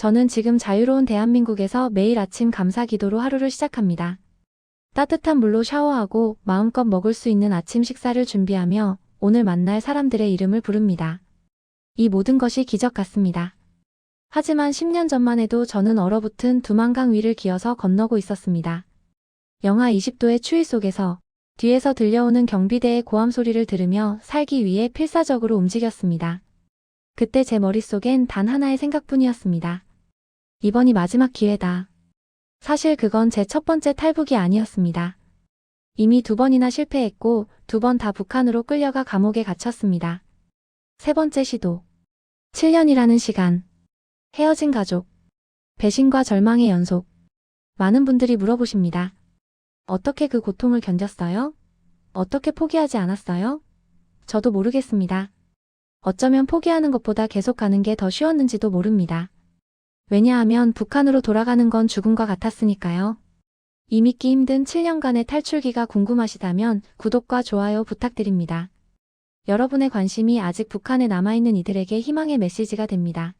저는 지금 자유로운 대한민국에서 매일 아침 감사 기도로 하루를 시작합니다. 따뜻한 물로 샤워하고 마음껏 먹을 수 있는 아침 식사를 준비하며 오늘 만날 사람들의 이름을 부릅니다. 이 모든 것이 기적 같습니다. 하지만 10년 전만 해도 저는 얼어붙은 두만강 위를 기어서 건너고 있었습니다. 영하 20도의 추위 속에서 뒤에서 들려오는 경비대의 고함 소리를 들으며 살기 위해 필사적으로 움직였습니다. 그때 제 머릿속엔 단 하나의 생각뿐이었습니다. 이번이 마지막 기회다. 사실 그건 제 첫 번째 탈북이 아니었습니다. 이미 두 번이나 실패했고 두 번 다 북한으로 끌려가 감옥에 갇혔습니다. 세 번째 시도. 7년이라는 시간. 헤어진 가족. 배신과 절망의 연속. 많은 분들이 물어보십니다. 어떻게 그 고통을 견뎠어요? 어떻게 포기하지 않았어요? 저도 모르겠습니다. 어쩌면 포기하는 것보다 계속 가는 게 더 쉬웠는지도 모릅니다. 왜냐하면 북한으로 돌아가는 건 죽음과 같았으니까요. 이 믿기 힘든 7년간의 탈출기가 궁금하시다면 구독과 좋아요 부탁드립니다. 여러분의 관심이 아직 북한에 남아있는 이들에게 희망의 메시지가 됩니다.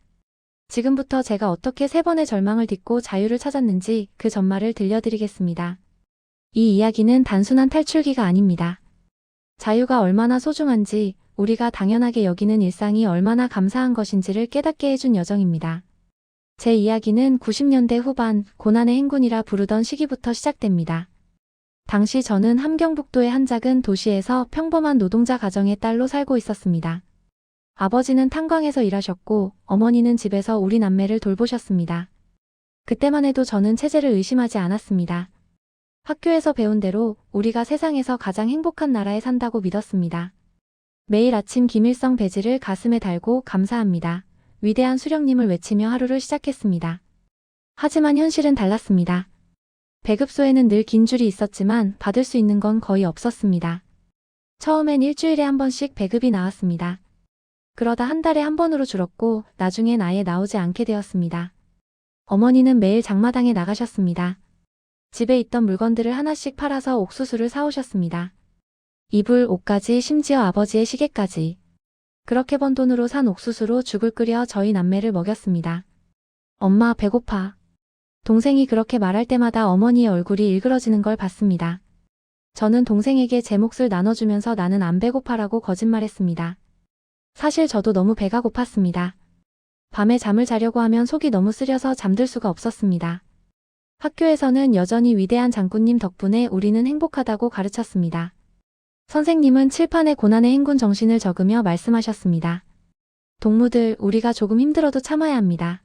지금부터 제가 어떻게 세 번의 절망을 딛고 자유를 찾았는지 그 전말을 들려드리겠습니다. 이 이야기는 단순한 탈출기가 아닙니다. 자유가 얼마나 소중한지 우리가 당연하게 여기는 일상이 얼마나 감사한 것인지를 깨닫게 해준 여정입니다. 제 이야기는 90년대 후반 고난의 행군이라 부르던 시기부터 시작됩니다. 당시 저는 함경북도의 한 작은 도시에서 평범한 노동자 가정의 딸로 살고 있었습니다. 아버지는 탄광에서 일하셨고 어머니는 집에서 우리 남매를 돌보셨습니다. 그때만 해도 저는 체제를 의심하지 않았습니다. 학교에서 배운 대로 우리가 세상에서 가장 행복한 나라에 산다고 믿었습니다. 매일 아침 김일성 배지를 가슴에 달고 감사합니다. 위대한 수령님을 외치며 하루를 시작했습니다. 하지만 현실은 달랐습니다. 배급소에는 늘 긴 줄이 있었지만 받을 수 있는 건 거의 없었습니다. 처음엔 일주일에 한 번씩 배급이 나왔습니다. 그러다 한 달에 한 번으로 줄었고 나중엔 아예 나오지 않게 되었습니다. 어머니는 매일 장마당에 나가셨습니다. 집에 있던 물건들을 하나씩 팔아서 옥수수를 사오셨습니다. 이불, 옷까지 심지어 아버지의 시계까지. 그렇게 번 돈으로 산 옥수수로 죽을 끓여 저희 남매를 먹였습니다. 엄마 배고파. 동생이 그렇게 말할 때마다 어머니의 얼굴이 일그러지는 걸 봤습니다. 저는 동생에게 제 몫을 나눠주면서 나는 안 배고파라고 거짓말했습니다. 사실 저도 너무 배가 고팠습니다. 밤에 잠을 자려고 하면 속이 너무 쓰려서 잠들 수가 없었습니다. 학교에서는 여전히 위대한 장군님 덕분에 우리는 행복하다고 가르쳤습니다. 선생님은 칠판에 고난의 행군 정신을 적으며 말씀하셨습니다. 동무들, 우리가 조금 힘들어도 참아야 합니다.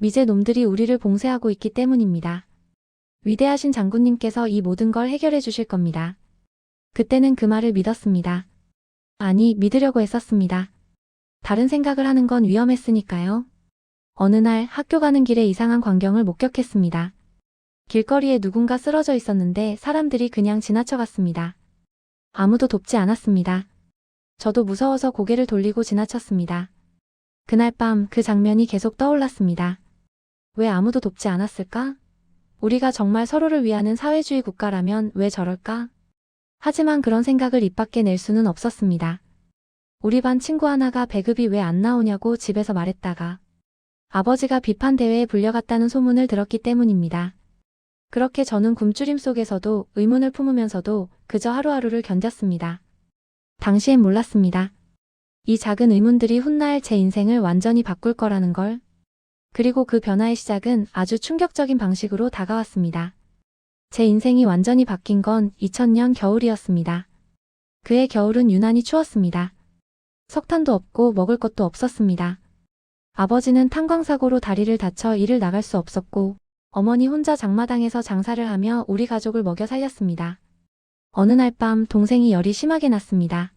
미제 놈들이 우리를 봉쇄하고 있기 때문입니다. 위대하신 장군님께서 이 모든 걸 해결해 주실 겁니다. 그때는 그 말을 믿었습니다. 아니, 믿으려고 했었습니다. 다른 생각을 하는 건 위험했으니까요. 어느 날 학교 가는 길에 이상한 광경을 목격했습니다. 길거리에 누군가 쓰러져 있었는데 사람들이 그냥 지나쳐갔습니다. 아무도 돕지 않았습니다. 저도 무서워서 고개를 돌리고 지나쳤습니다. 그날 밤 그 장면이 계속 떠올랐습니다. 왜 아무도 돕지 않았을까? 우리가 정말 서로를 위하는 사회주의 국가라면 왜 저럴까? 하지만 그런 생각을 입 밖에 낼 수는 없었습니다. 우리 반 친구 하나가 배급이 왜 안 나오냐고 집에서 말했다가 아버지가 비판 대회에 불려갔다는 소문을 들었기 때문입니다. 그렇게 저는 굶주림 속에서도 의문을 품으면서도 그저 하루하루를 견뎠습니다. 당시엔 몰랐습니다. 이 작은 의문들이 훗날 제 인생을 완전히 바꿀 거라는 걸. 그리고 그 변화의 시작은 아주 충격적인 방식으로 다가왔습니다. 제 인생이 완전히 바뀐 건 2000년 겨울이었습니다. 그해 겨울은 유난히 추웠습니다. 석탄도 없고 먹을 것도 없었습니다. 아버지는 탄광사고로 다리를 다쳐 일을 나갈 수 없었고 어머니 혼자 장마당에서 장사를 하며 우리 가족을 먹여 살렸습니다. 어느 날 밤 동생이 열이 심하게 났습니다.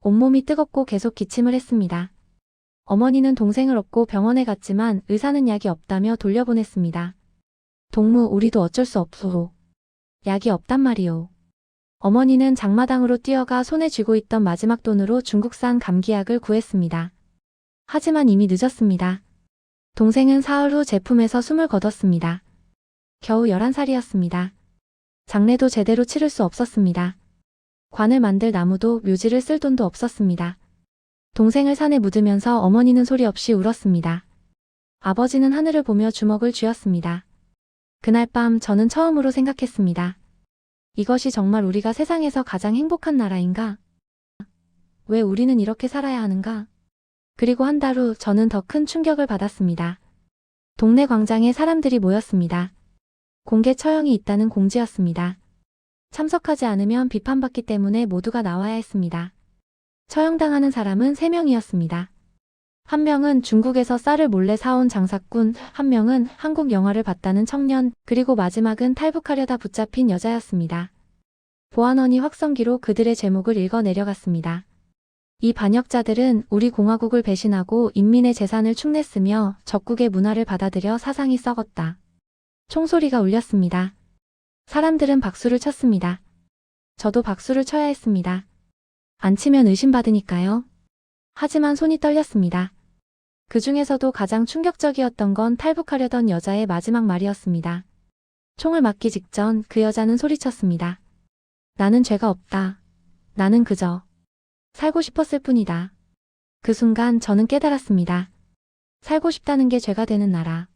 온몸이 뜨겁고 계속 기침을 했습니다. 어머니는 동생을 업고 병원에 갔지만 의사는 약이 없다며 돌려보냈습니다. 동무 우리도 어쩔 수 없소. 약이 없단 말이오. 어머니는 장마당으로 뛰어가 손에 쥐고 있던 마지막 돈으로 중국산 감기약을 구했습니다. 하지만 이미 늦었습니다. 동생은 사흘 후 제품에서 숨을 거뒀습니다. 겨우 11살이었습니다. 장례도 제대로 치를 수 없었습니다. 관을 만들 나무도 묘지를 쓸 돈도 없었습니다. 동생을 산에 묻으면서 어머니는 소리 없이 울었습니다. 아버지는 하늘을 보며 주먹을 쥐었습니다. 그날 밤 저는 처음으로 생각했습니다. 이것이 정말 우리가 세상에서 가장 행복한 나라인가? 왜 우리는 이렇게 살아야 하는가? 그리고 한 달 후 저는 더 큰 충격을 받았습니다. 동네 광장에 사람들이 모였습니다. 공개 처형이 있다는 공지였습니다. 참석하지 않으면 비판받기 때문에 모두가 나와야 했습니다. 처형당하는 사람은 3명이었습니다. 한 명은 중국에서 쌀을 몰래 사온 장사꾼, 한 명은 한국 영화를 봤다는 청년, 그리고 마지막은 탈북하려다 붙잡힌 여자였습니다. 보안원이 확성기로 그들의 제목을 읽어 내려갔습니다. 이 반역자들은 우리 공화국을 배신하고 인민의 재산을 축냈으며 적국의 문화를 받아들여 사상이 썩었다. 총소리가 울렸습니다. 사람들은 박수를 쳤습니다. 저도 박수를 쳐야 했습니다. 안 치면 의심받으니까요. 하지만 손이 떨렸습니다. 그 중에서도 가장 충격적이었던 건 탈북하려던 여자의 마지막 말이었습니다. 총을 맞기 직전 그 여자는 소리쳤습니다. 나는 죄가 없다. 나는 그저 살고 싶었을 뿐이다. 그 순간 저는 깨달았습니다. 살고 싶다는 게 죄가 되는 나라.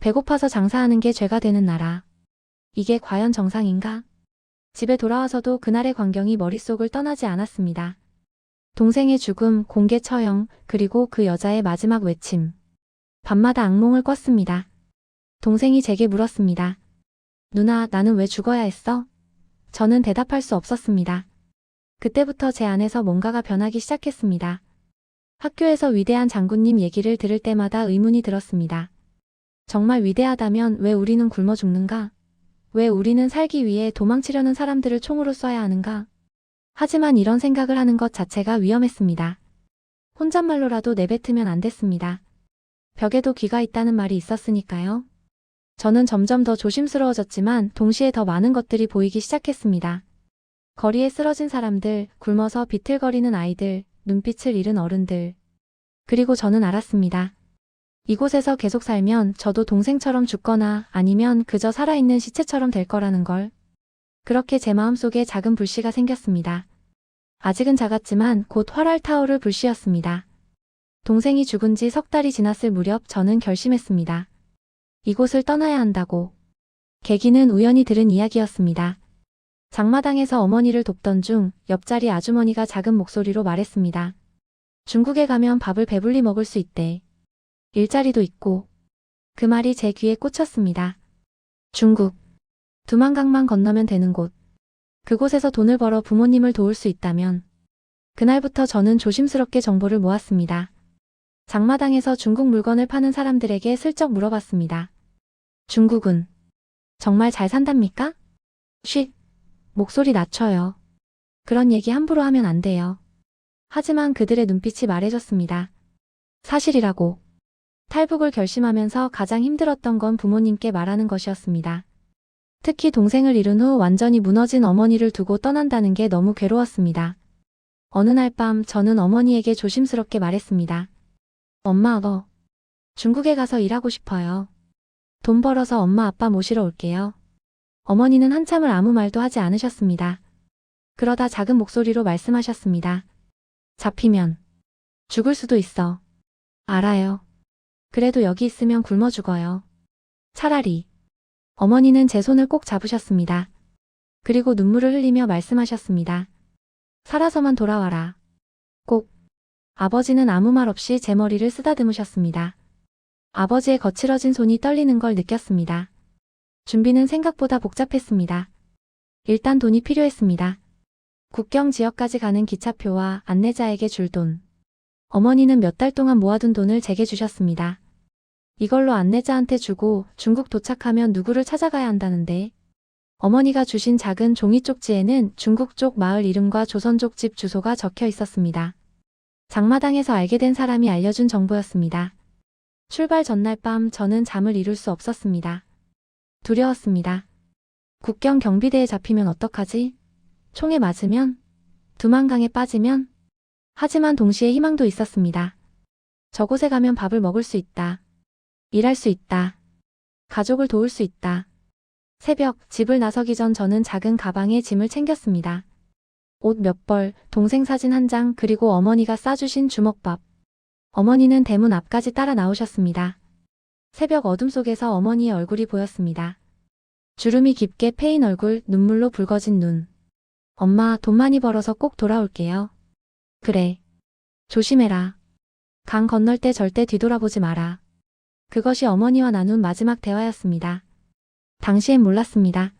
배고파서 장사하는 게 죄가 되는 나라. 이게 과연 정상인가? 집에 돌아와서도 그날의 광경이 머릿속을 떠나지 않았습니다. 동생의 죽음, 공개 처형, 그리고 그 여자의 마지막 외침. 밤마다 악몽을 꿨습니다. 동생이 제게 물었습니다. 누나, 나는 왜 죽어야 했어? 저는 대답할 수 없었습니다. 그때부터 제 안에서 뭔가가 변하기 시작했습니다. 학교에서 위대한 장군님 얘기를 들을 때마다 의문이 들었습니다. 정말 위대하다면 왜 우리는 굶어 죽는가? 왜 우리는 살기 위해 도망치려는 사람들을 총으로 쏴야 하는가? 하지만 이런 생각을 하는 것 자체가 위험했습니다. 혼잣말로라도 내뱉으면 안 됐습니다. 벽에도 귀가 있다는 말이 있었으니까요. 저는 점점 더 조심스러워졌지만 동시에 더 많은 것들이 보이기 시작했습니다. 거리에 쓰러진 사람들, 굶어서 비틀거리는 아이들, 눈빛을 잃은 어른들. 그리고 저는 알았습니다. 이곳에서 계속 살면 저도 동생처럼 죽거나 아니면 그저 살아있는 시체처럼 될 거라는 걸. 그렇게 제 마음속에 작은 불씨가 생겼습니다. 아직은 작았지만 곧 활활 타오를 불씨였습니다. 동생이 죽은 지 석 달이 지났을 무렵 저는 결심했습니다. 이곳을 떠나야 한다고. 계기는 우연히 들은 이야기였습니다. 장마당에서 어머니를 돕던 중 옆자리 아주머니가 작은 목소리로 말했습니다. 중국에 가면 밥을 배불리 먹을 수 있대. 일자리도 있고. 그 말이 제 귀에 꽂혔습니다. 중국. 두만강만 건너면 되는 곳. 그곳에서 돈을 벌어 부모님을 도울 수 있다면. 그날부터 저는 조심스럽게 정보를 모았습니다. 장마당에서 중국 물건을 파는 사람들에게 슬쩍 물어봤습니다. 중국은 정말 잘 산답니까? 쉿. 목소리 낮춰요. 그런 얘기 함부로 하면 안 돼요. 하지만 그들의 눈빛이 말해줬습니다. 사실이라고. 탈북을 결심하면서 가장 힘들었던 건 부모님께 말하는 것이었습니다. 특히 동생을 잃은 후 완전히 무너진 어머니를 두고 떠난다는 게 너무 괴로웠습니다. 어느 날 밤 저는 어머니에게 조심스럽게 말했습니다. 엄마, 어. 중국에 가서 일하고 싶어요. 돈 벌어서 엄마 아빠 모시러 올게요. 어머니는 한참을 아무 말도 하지 않으셨습니다. 그러다 작은 목소리로 말씀하셨습니다. 잡히면 죽을 수도 있어. 알아요. 그래도 여기 있으면 굶어 죽어요. 차라리. 어머니는 제 손을 꼭 잡으셨습니다. 그리고 눈물을 흘리며 말씀하셨습니다. 살아서만 돌아와라. 꼭. 아버지는 아무 말 없이 제 머리를 쓰다듬으셨습니다. 아버지의 거칠어진 손이 떨리는 걸 느꼈습니다. 준비는 생각보다 복잡했습니다. 일단 돈이 필요했습니다. 국경 지역까지 가는 기차표와 안내자에게 줄 돈. 어머니는 몇 달 동안 모아둔 돈을 제게 주셨습니다. 이걸로 안내자한테 주고 중국 도착하면 누구를 찾아가야 한다는데. 어머니가 주신 작은 종이 쪽지에는 중국 쪽 마을 이름과 조선족 집 주소가 적혀 있었습니다. 장마당에서 알게 된 사람이 알려준 정보였습니다. 출발 전날 밤 저는 잠을 이룰 수 없었습니다. 두려웠습니다. 국경 경비대에 잡히면 어떡하지? 총에 맞으면? 두만강에 빠지면? 하지만 동시에 희망도 있었습니다. 저곳에 가면 밥을 먹을 수 있다. 일할 수 있다. 가족을 도울 수 있다. 새벽 집을 나서기 전 저는 작은 가방에 짐을 챙겼습니다. 옷 몇 벌, 동생 사진 한 장, 그리고 어머니가 싸주신 주먹밥. 어머니는 대문 앞까지 따라 나오셨습니다. 새벽 어둠 속에서 어머니의 얼굴이 보였습니다. 주름이 깊게 패인 얼굴, 눈물로 붉어진 눈. 엄마, 돈 많이 벌어서 꼭 돌아올게요. 그래. 조심해라. 강 건널 때 절대 뒤돌아보지 마라. 그것이 어머니와 나눈 마지막 대화였습니다. 당시엔 몰랐습니다.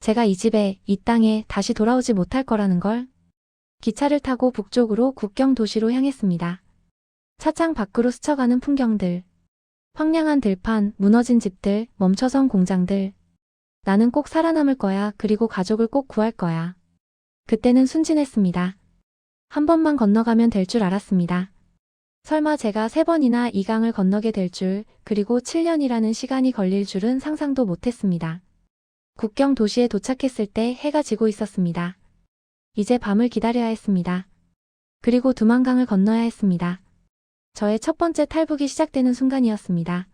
제가 이 집에, 이 땅에 다시 돌아오지 못할 거라는 걸. 기차를 타고 북쪽으로 국경 도시로 향했습니다. 차창 밖으로 스쳐가는 풍경들. 황량한 들판, 무너진 집들, 멈춰선 공장들. 나는 꼭 살아남을 거야. 그리고 가족을 꼭 구할 거야. 그때는 순진했습니다. 한 번만 건너가면 될 줄 알았습니다. 설마 제가 세 번이나 이 강을 건너게 될 줄, 그리고 7년이라는 시간이 걸릴 줄은 상상도 못했습니다. 국경 도시에 도착했을 때 해가 지고 있었습니다. 이제 밤을 기다려야 했습니다. 그리고 두만강을 건너야 했습니다. 저의 첫 번째 탈북이 시작되는 순간이었습니다.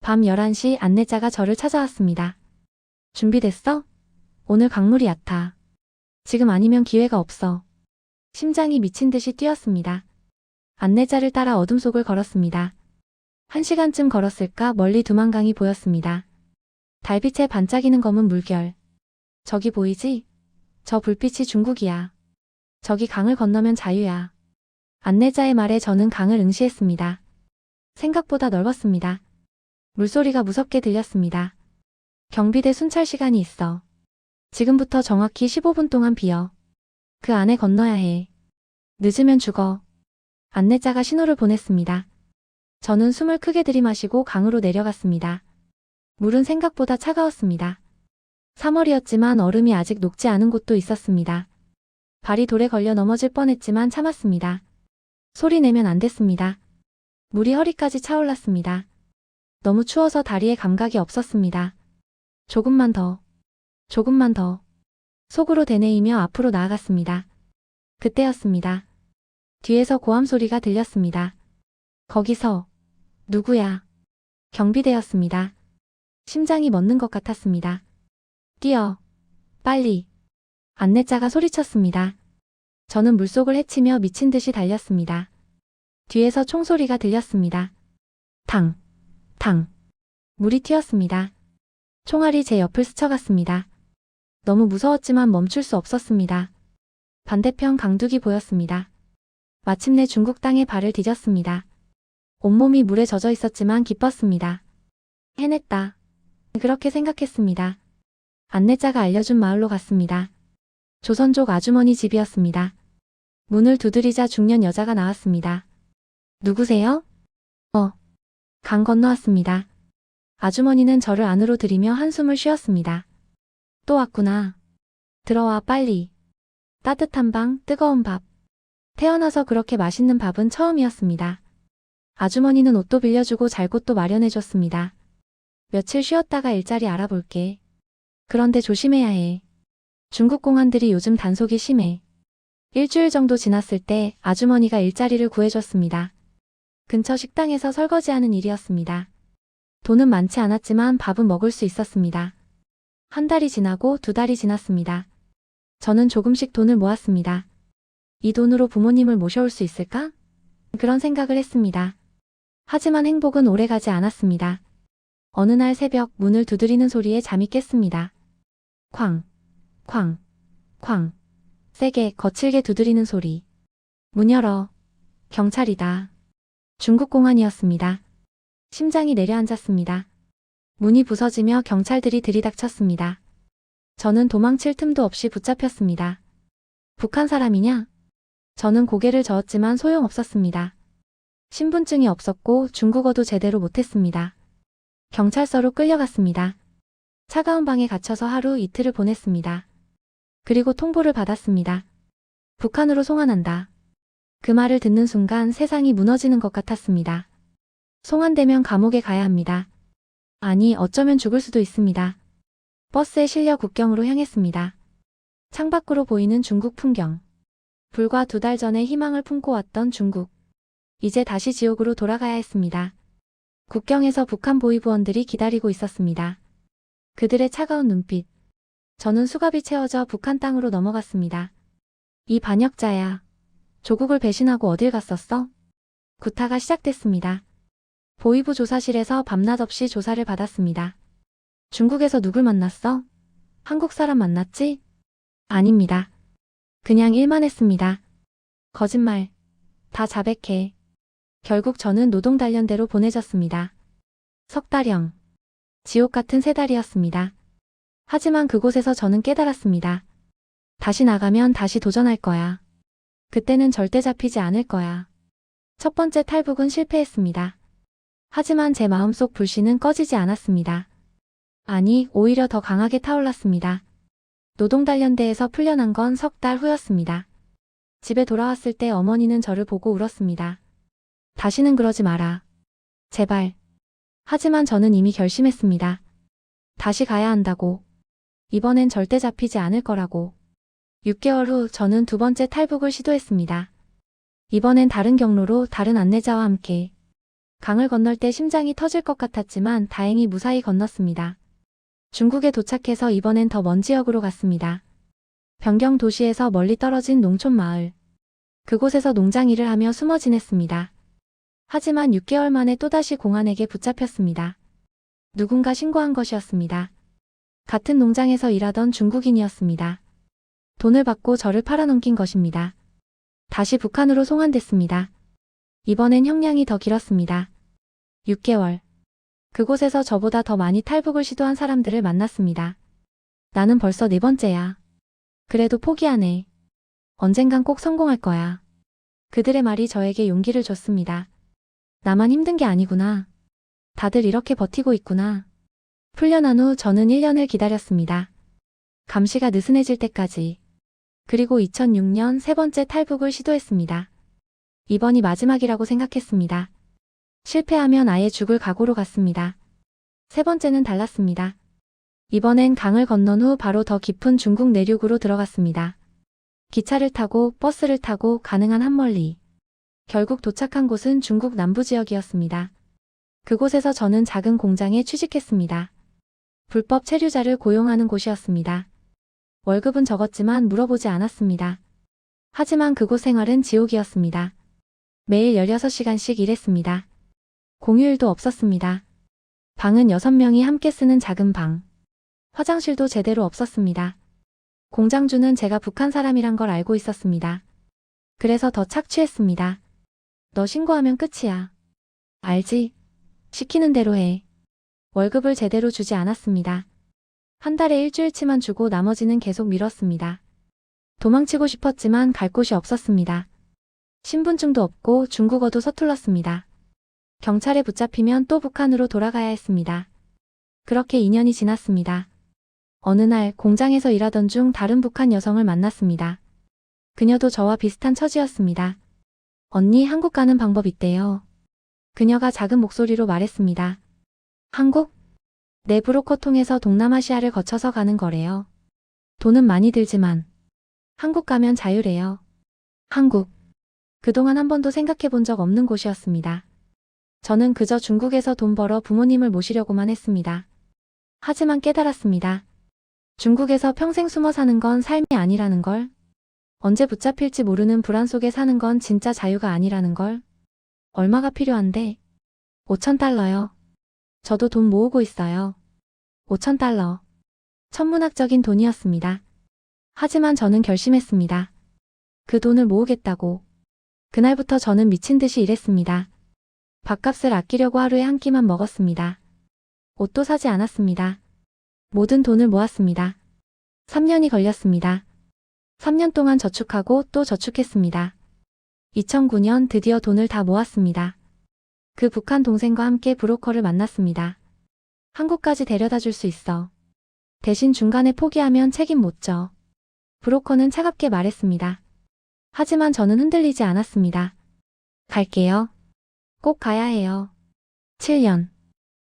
밤 11시 안내자가 저를 찾아왔습니다. 준비됐어? 오늘 강물이 얕아. 지금 아니면 기회가 없어. 심장이 미친 듯이 뛰었습니다. 안내자를 따라 어둠 속을 걸었습니다. 한 시간쯤 걸었을까 멀리 두만강이 보였습니다. 달빛에 반짝이는 검은 물결. 저기 보이지? 저 불빛이 중국이야. 저기 강을 건너면 자유야. 안내자의 말에 저는 강을 응시했습니다. 생각보다 넓었습니다. 물소리가 무섭게 들렸습니다. 경비대 순찰 시간이 있어. 지금부터 정확히 15분 동안 비어. 그 안에 건너야 해. 늦으면 죽어. 안내자가 신호를 보냈습니다. 저는 숨을 크게 들이마시고 강으로 내려갔습니다. 물은 생각보다 차가웠습니다. 3월이었지만 얼음이 아직 녹지 않은 곳도 있었습니다. 발이 돌에 걸려 넘어질 뻔했지만 참았습니다. 소리 내면 안 됐습니다. 물이 허리까지 차올랐습니다. 너무 추워서 다리에 감각이 없었습니다. 조금만 더. 조금만 더. 속으로 되뇌이며 앞으로 나아갔습니다. 그때였습니다. 뒤에서 고함 소리가 들렸습니다. 거기서 누구야? 경비대였습니다. 심장이 멎는 것 같았습니다. 뛰어. 빨리. 안내자가 소리쳤습니다. 저는 물속을 헤치며 미친 듯이 달렸습니다. 뒤에서 총소리가 들렸습니다. 탕. 탕. 물이 튀었습니다. 총알이 제 옆을 스쳐갔습니다. 너무 무서웠지만 멈출 수 없었습니다. 반대편 강둑이 보였습니다. 마침내 중국 땅에 발을 디뎠습니다. 온몸이 물에 젖어 있었지만 기뻤습니다. 해냈다. 그렇게 생각했습니다. 안내자가 알려준 마을로 갔습니다. 조선족 아주머니 집이었습니다. 문을 두드리자 중년 여자가 나왔습니다. 누구세요? 어. 강 건너왔습니다. 아주머니는 저를 안으로 들이며 한숨을 쉬었습니다. 또 왔구나. 들어와 빨리. 따뜻한 방, 뜨거운 밥. 태어나서 그렇게 맛있는 밥은 처음이었습니다. 아주머니는 옷도 빌려주고 잘 곳도 마련해줬습니다. 며칠 쉬었다가 일자리 알아볼게. 그런데 조심해야 해. 중국 공안들이 요즘 단속이 심해. 일주일 정도 지났을 때 아주머니가 일자리를 구해줬습니다. 근처 식당에서 설거지하는 일이었습니다. 돈은 많지 않았지만 밥은 먹을 수 있었습니다. 한 달이 지나고 두 달이 지났습니다. 저는 조금씩 돈을 모았습니다. 이 돈으로 부모님을 모셔올 수 있을까? 그런 생각을 했습니다. 하지만 행복은 오래가지 않았습니다. 어느 날 새벽 문을 두드리는 소리에 잠이 깼습니다. 쾅, 쾅, 쾅. 세게 거칠게 두드리는 소리. 문 열어. 경찰이다. 중국 공안이었습니다. 심장이 내려앉았습니다. 문이 부서지며 경찰들이 들이닥쳤습니다. 저는 도망칠 틈도 없이 붙잡혔습니다. 북한 사람이냐? 저는 고개를 저었지만 소용없었습니다. 신분증이 없었고 중국어도 제대로 못했습니다. 경찰서로 끌려갔습니다. 차가운 방에 갇혀서 하루 이틀을 보냈습니다. 그리고 통보를 받았습니다. 북한으로 송환한다. 그 말을 듣는 순간 세상이 무너지는 것 같았습니다. 송환되면 감옥에 가야 합니다. 아니, 어쩌면 죽을 수도 있습니다. 버스에 실려 국경으로 향했습니다. 창밖으로 보이는 중국 풍경. 불과 두 달 전에 희망을 품고 왔던 중국. 이제 다시 지옥으로 돌아가야 했습니다. 국경에서 북한 보위부원들이 기다리고 있었습니다. 그들의 차가운 눈빛. 저는 수갑이 채워져 북한 땅으로 넘어갔습니다. 이 반역자야. 조국을 배신하고 어딜 갔었어? 구타가 시작됐습니다. 보이부 조사실에서 밤낮 없이 조사를 받았습니다. 중국에서 누굴 만났어? 한국 사람 만났지? 아닙니다. 그냥 일만 했습니다. 거짓말. 다 자백해. 결국 저는 노동 단련대로 보내졌습니다. 석 달형. 지옥 같은 세 달이었습니다. 하지만 그곳에서 저는 깨달았습니다. 다시 나가면 다시 도전할 거야. 그때는 절대 잡히지 않을 거야. 첫 번째 탈북은 실패했습니다. 하지만 제 마음속 불씨는 꺼지지 않았습니다. 아니, 오히려 더 강하게 타올랐습니다. 노동단련대에서 풀려난 건 석 달 후였습니다. 집에 돌아왔을 때 어머니는 저를 보고 울었습니다. 다시는 그러지 마라. 제발. 하지만 저는 이미 결심했습니다. 다시 가야 한다고. 이번엔 절대 잡히지 않을 거라고. 6개월 후 저는 두 번째 탈북을 시도했습니다. 이번엔 다른 경로로 다른 안내자와 함께 강을 건널 때 심장이 터질 것 같았지만 다행히 무사히 건넜습니다. 중국에 도착해서 이번엔 더 먼 지역으로 갔습니다. 변경 도시에서 멀리 떨어진 농촌 마을. 그곳에서 농장 일을 하며 숨어 지냈습니다. 하지만 6개월 만에 또다시 공안에게 붙잡혔습니다. 누군가 신고한 것이었습니다. 같은 농장에서 일하던 중국인이었습니다. 돈을 받고 저를 팔아넘긴 것입니다. 다시 북한으로 송환됐습니다. 이번엔 형량이 더 길었습니다. 6개월. 그곳에서 저보다 더 많이 탈북을 시도한 사람들을 만났습니다. 나는 벌써 네 번째야. 그래도 포기 안 해. 언젠간 꼭 성공할 거야. 그들의 말이 저에게 용기를 줬습니다. 나만 힘든 게 아니구나. 다들 이렇게 버티고 있구나. 풀려난 후 저는 1년을 기다렸습니다. 감시가 느슨해질 때까지. 그리고 2006년 세 번째 탈북을 시도했습니다. 이번이 마지막이라고 생각했습니다. 실패하면 아예 죽을 각오로 갔습니다. 세 번째는 달랐습니다. 이번엔 강을 건넌 후 바로 더 깊은 중국 내륙으로 들어갔습니다. 기차를 타고 버스를 타고 가능한 한멀리. 결국 도착한 곳은 중국 남부 지역이었습니다. 그곳에서 저는 작은 공장에 취직했습니다. 불법 체류자를 고용하는 곳이었습니다. 월급은 적었지만 물어보지 않았습니다. 하지만 그곳 생활은 지옥이었습니다. 매일 16시간씩 일했습니다. 공휴일도 없었습니다. 방은 6명이 함께 쓰는 작은 방. 화장실도 제대로 없었습니다. 공장주는 제가 북한 사람이란 걸 알고 있었습니다. 그래서 더 착취했습니다. 너 신고하면 끝이야. 알지? 시키는 대로 해. 월급을 제대로 주지 않았습니다. 한 달에 일주일치만 주고 나머지는 계속 미뤘습니다. 도망치고 싶었지만 갈 곳이 없었습니다. 신분증도 없고 중국어도 서툴렀습니다. 경찰에 붙잡히면 또 북한으로 돌아가야 했습니다. 그렇게 2년이 지났습니다. 어느 날 공장에서 일하던 중 다른 북한 여성을 만났습니다. 그녀도 저와 비슷한 처지였습니다. 언니 한국 가는 방법 있대요. 그녀가 작은 목소리로 말했습니다. 한국? 내 브로커 통해서 동남아시아를 거쳐서 가는 거래요. 돈은 많이 들지만 한국 가면 자유래요. 한국. 그동안 한 번도 생각해 본 적 없는 곳이었습니다. 저는 그저 중국에서 돈 벌어 부모님을 모시려고만 했습니다. 하지만 깨달았습니다. 중국에서 평생 숨어 사는 건 삶이 아니라는 걸. 언제 붙잡힐지 모르는 불안 속에 사는 건 진짜 자유가 아니라는 걸. 얼마가 필요한데? 5천 달러요. 저도 돈 모으고 있어요. 5천 달러. 천문학적인 돈이었습니다. 하지만 저는 결심했습니다. 그 돈을 모으겠다고. 그날부터 저는 미친 듯이 일했습니다. 밥값을 아끼려고 하루에 한 끼만 먹었습니다. 옷도 사지 않았습니다. 모든 돈을 모았습니다. 3년이 걸렸습니다. 3년 동안 저축하고 또 저축했습니다. 2009년 드디어 돈을 다 모았습니다. 그 북한 동생과 함께 브로커를 만났습니다. 한국까지 데려다 줄 수 있어. 대신 중간에 포기하면 책임 못 져. 브로커는 차갑게 말했습니다. 하지만 저는 흔들리지 않았습니다. 갈게요. 꼭 가야 해요. 7년.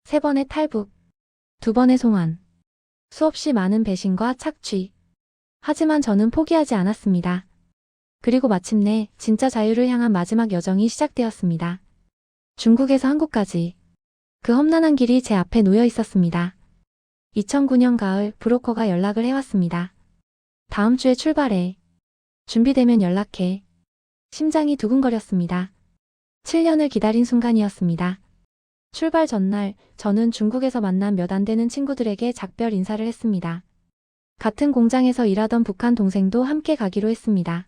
세 번의 탈북. 두 번의 송환. 수없이 많은 배신과 착취. 하지만 저는 포기하지 않았습니다. 그리고 마침내 진짜 자유를 향한 마지막 여정이 시작되었습니다. 중국에서 한국까지. 그 험난한 길이 제 앞에 놓여 있었습니다. 2009년 가을 브로커가 연락을 해왔습니다. 다음 주에 출발해. 준비되면 연락해. 심장이 두근거렸습니다. 7년을 기다린 순간이었습니다. 출발 전날 저는 중국에서 만난 몇 안 되는 친구들에게 작별 인사를 했습니다. 같은 공장에서 일하던 북한 동생도 함께 가기로 했습니다.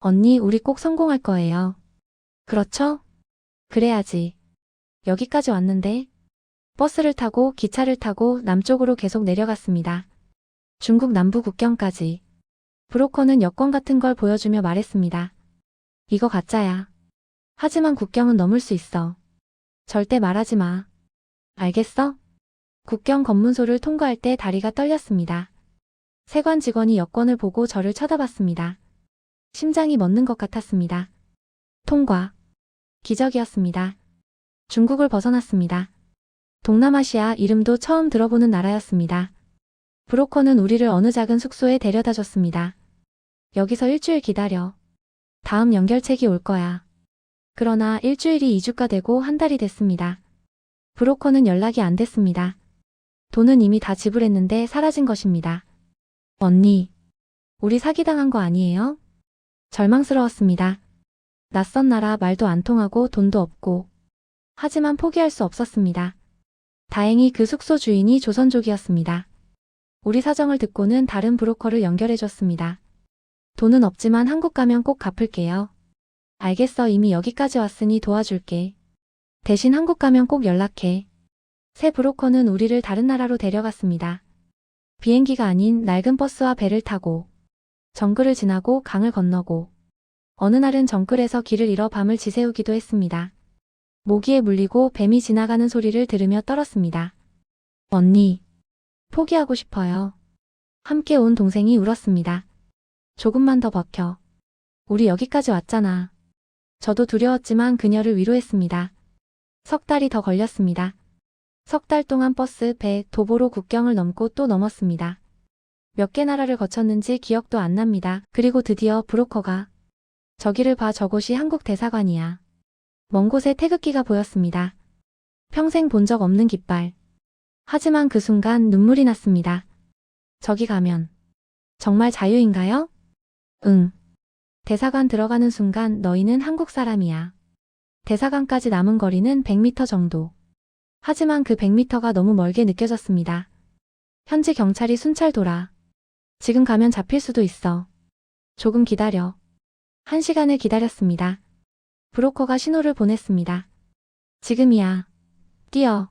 언니, 우리 꼭 성공할 거예요. 그렇죠? 그래야지. 여기까지 왔는데. 버스를 타고 기차를 타고 남쪽으로 계속 내려갔습니다. 중국 남부 국경까지. 브로커는 여권 같은 걸 보여주며 말했습니다. 이거 가짜야. 하지만 국경은 넘을 수 있어. 절대 말하지 마. 알겠어? 국경 검문소를 통과할 때 다리가 떨렸습니다. 세관 직원이 여권을 보고 저를 쳐다봤습니다. 심장이 멎는 것 같았습니다. 통과. 기적이었습니다. 중국을 벗어났습니다. 동남아시아 이름도 처음 들어보는 나라였습니다. 브로커는 우리를 어느 작은 숙소에 데려다 줬습니다. 여기서 일주일 기다려. 다음 연결책이 올 거야. 그러나 일주일이 2주가 되고 한 달이 됐습니다. 브로커는 연락이 안 됐습니다. 돈은 이미 다 지불했는데 사라진 것입니다. 언니, 우리 사기당한 거 아니에요? 절망스러웠습니다. 낯선 나라 말도 안 통하고 돈도 없고. 하지만 포기할 수 없었습니다. 다행히 그 숙소 주인이 조선족이었습니다. 우리 사정을 듣고는 다른 브로커를 연결해 줬습니다. 돈은 없지만 한국 가면 꼭 갚을게요. 알겠어 이미 여기까지 왔으니 도와줄게. 대신 한국 가면 꼭 연락해. 새 브로커는 우리를 다른 나라로 데려갔습니다. 비행기가 아닌 낡은 버스와 배를 타고 정글을 지나고 강을 건너고 어느 날은 정글에서 길을 잃어 밤을 지새우기도 했습니다. 모기에 물리고 뱀이 지나가는 소리를 들으며 떨었습니다. 언니, 포기하고 싶어요. 함께 온 동생이 울었습니다. 조금만 더 버텨. 우리 여기까지 왔잖아. 저도 두려웠지만 그녀를 위로했습니다. 석 달이 더 걸렸습니다. 석 달 동안 버스, 배, 도보로 국경을 넘고 또 넘었습니다. 몇 개 나라를 거쳤는지 기억도 안 납니다. 그리고 드디어 브로커가 저기를 봐 저곳이 한국 대사관이야. 먼 곳에 태극기가 보였습니다. 평생 본 적 없는 깃발. 하지만 그 순간 눈물이 났습니다. 저기 가면 정말 자유인가요? 응. 대사관 들어가는 순간 너희는 한국 사람이야. 대사관까지 남은 거리는 100m 정도. 하지만 그 100m가 너무 멀게 느껴졌습니다. 현지 경찰이 순찰 돌아. 지금 가면 잡힐 수도 있어. 조금 기다려. 한 시간을 기다렸습니다. 브로커가 신호를 보냈습니다. 지금이야. 뛰어.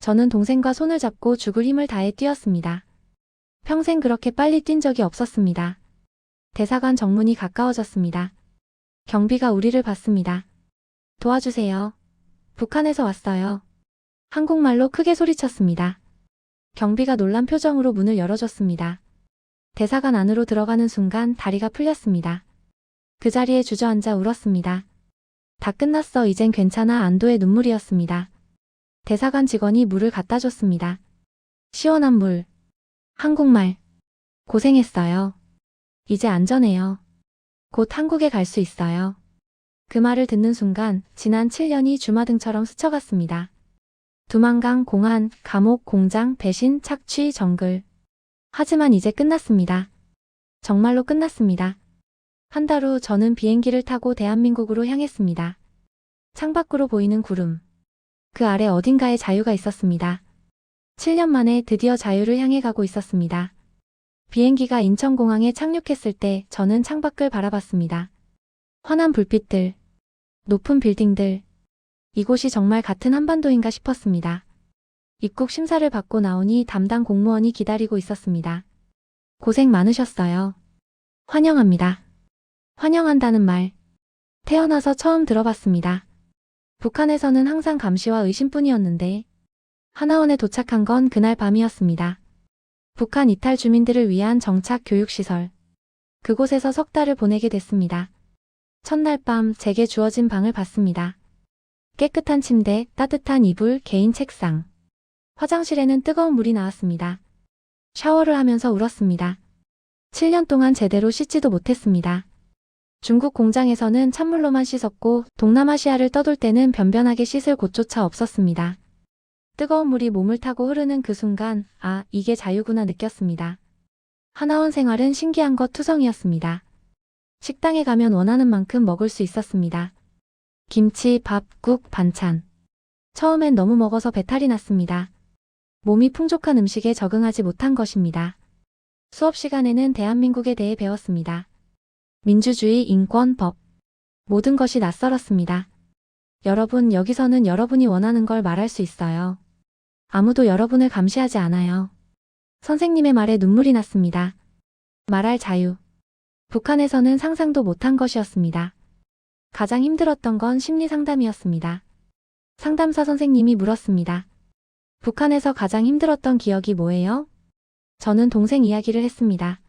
저는 동생과 손을 잡고 죽을 힘을 다해 뛰었습니다. 평생 그렇게 빨리 뛴 적이 없었습니다. 대사관 정문이 가까워졌습니다. 경비가 우리를 봤습니다. 도와주세요. 북한에서 왔어요. 한국말로 크게 소리쳤습니다. 경비가 놀란 표정으로 문을 열어줬습니다. 대사관 안으로 들어가는 순간 다리가 풀렸습니다. 그 자리에 주저앉아 울었습니다. 다 끝났어 이젠 괜찮아 안도의 눈물이었습니다. 대사관 직원이 물을 갖다 줬습니다. 시원한 물. 한국말. 고생했어요. 이제 안전해요. 곧 한국에 갈 수 있어요. 그 말을 듣는 순간 지난 7년이 주마등처럼 스쳐갔습니다. 두만강, 공안, 감옥, 공장, 배신, 착취, 정글. 하지만 이제 끝났습니다. 정말로 끝났습니다. 한 달 후 저는 비행기를 타고 대한민국으로 향했습니다. 창밖으로 보이는 구름. 그 아래 어딘가에 자유가 있었습니다. 7년 만에 드디어 자유를 향해 가고 있었습니다. 비행기가 인천공항에 착륙했을 때 저는 창밖을 바라봤습니다. 환한 불빛들, 높은 빌딩들, 이곳이 정말 같은 한반도인가 싶었습니다. 입국 심사를 받고 나오니 담당 공무원이 기다리고 있었습니다. 고생 많으셨어요. 환영합니다. 환영한다는 말. 태어나서 처음 들어봤습니다. 북한에서는 항상 감시와 의심뿐이었는데 하나원에 도착한 건 그날 밤이었습니다. 북한 이탈 주민들을 위한 정착 교육시설. 그곳에서 석 달을 보내게 됐습니다. 첫날 밤 제게 주어진 방을 봤습니다. 깨끗한 침대, 따뜻한 이불, 개인 책상. 화장실에는 뜨거운 물이 나왔습니다. 샤워를 하면서 울었습니다. 7년 동안 제대로 씻지도 못했습니다. 중국 공장에서는 찬물로만 씻었고 동남아시아를 떠돌 때는 변변하게 씻을 곳조차 없었습니다. 뜨거운 물이 몸을 타고 흐르는 그 순간 아 이게 자유구나 느꼈습니다. 하나원 생활은 신기한 것 투성이었습니다. 식당에 가면 원하는 만큼 먹을 수 있었습니다. 김치, 밥, 국, 반찬. 처음엔 너무 먹어서 배탈이 났습니다. 몸이 풍족한 음식에 적응하지 못한 것입니다. 수업 시간에는 대한민국에 대해 배웠습니다. 민주주의, 인권, 법. 모든 것이 낯설었습니다. 여러분, 여기서는 여러분이 원하는 걸 말할 수 있어요. 아무도 여러분을 감시하지 않아요. 선생님의 말에 눈물이 났습니다. 말할 자유. 북한에서는 상상도 못한 것이었습니다. 가장 힘들었던 건 심리 상담이었습니다. 상담사 선생님이 물었습니다. 북한에서 가장 힘들었던 기억이 뭐예요? 저는 동생 이야기를 했습니다.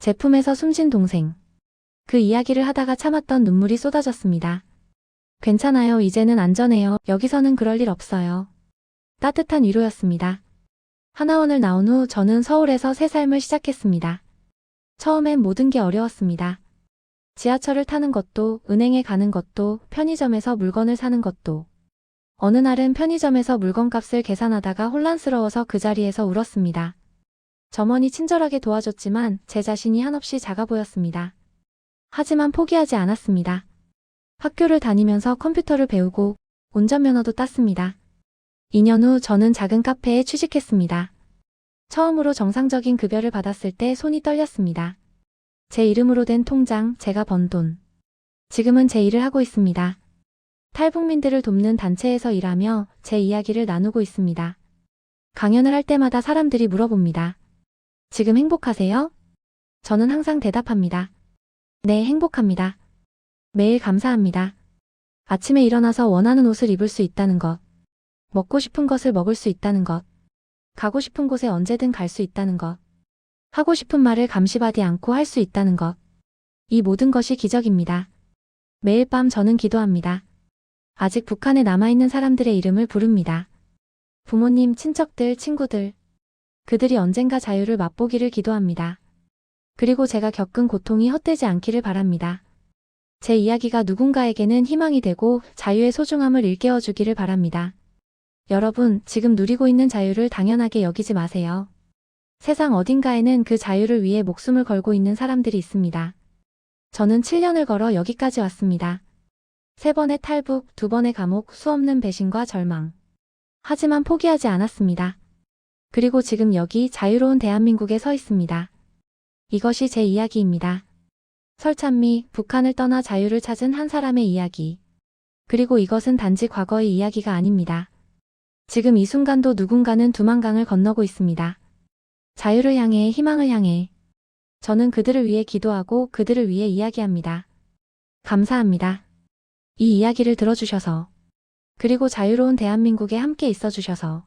제품에서 숨진 동생. 그 이야기를 하다가 참았던 눈물이 쏟아졌습니다. 괜찮아요. 이제는 안전해요. 여기서는 그럴 일 없어요. 따뜻한 위로였습니다. 하나원을 나온 후 저는 서울에서 새 삶을 시작했습니다. 처음엔 모든 게 어려웠습니다. 지하철을 타는 것도, 은행에 가는 것도, 편의점에서 물건을 사는 것도. 어느 날은 편의점에서 물건값을 계산하다가 혼란스러워서 그 자리에서 울었습니다. 점원이 친절하게 도와줬지만 제 자신이 한없이 작아 보였습니다. 하지만 포기하지 않았습니다. 학교를 다니면서 컴퓨터를 배우고 운전면허도 땄습니다. 2년 후 저는 작은 카페에 취직했습니다. 처음으로 정상적인 급여를 받았을 때 손이 떨렸습니다. 제 이름으로 된 통장, 제가 번 돈. 지금은 제 일을 하고 있습니다. 탈북민들을 돕는 단체에서 일하며 제 이야기를 나누고 있습니다. 강연을 할 때마다 사람들이 물어봅니다. 지금 행복하세요? 저는 항상 대답합니다. 네, 행복합니다. 매일 감사합니다. 아침에 일어나서 원하는 옷을 입을 수 있다는 것. 먹고 싶은 것을 먹을 수 있다는 것. 가고 싶은 곳에 언제든 갈 수 있다는 것. 하고 싶은 말을 감시받지 않고 할 수 있다는 것. 이 모든 것이 기적입니다. 매일 밤 저는 기도합니다. 아직 북한에 남아있는 사람들의 이름을 부릅니다. 부모님, 친척들, 친구들. 그들이 언젠가 자유를 맛보기를 기도합니다. 그리고 제가 겪은 고통이 헛되지 않기를 바랍니다. 제 이야기가 누군가에게는 희망이 되고 자유의 소중함을 일깨워 주기를 바랍니다. 여러분, 지금 누리고 있는 자유를 당연하게 여기지 마세요. 세상 어딘가에는 그 자유를 위해 목숨을 걸고 있는 사람들이 있습니다. 저는 7년을 걸어 여기까지 왔습니다. 세 번의 탈북, 두 번의 감옥, 수없는 배신과 절망. 하지만 포기하지 않았습니다. 그리고 지금 여기 자유로운 대한민국에 서 있습니다. 이것이 제 이야기입니다. 설찬미, 북한을 떠나 자유를 찾은 한 사람의 이야기. 그리고 이것은 단지 과거의 이야기가 아닙니다. 지금 이 순간도 누군가는 두만강을 건너고 있습니다. 자유를 향해, 희망을 향해. 저는 그들을 위해 기도하고 그들을 위해 이야기합니다. 감사합니다. 이 이야기를 들어주셔서. 그리고 자유로운 대한민국에 함께 있어 주셔서.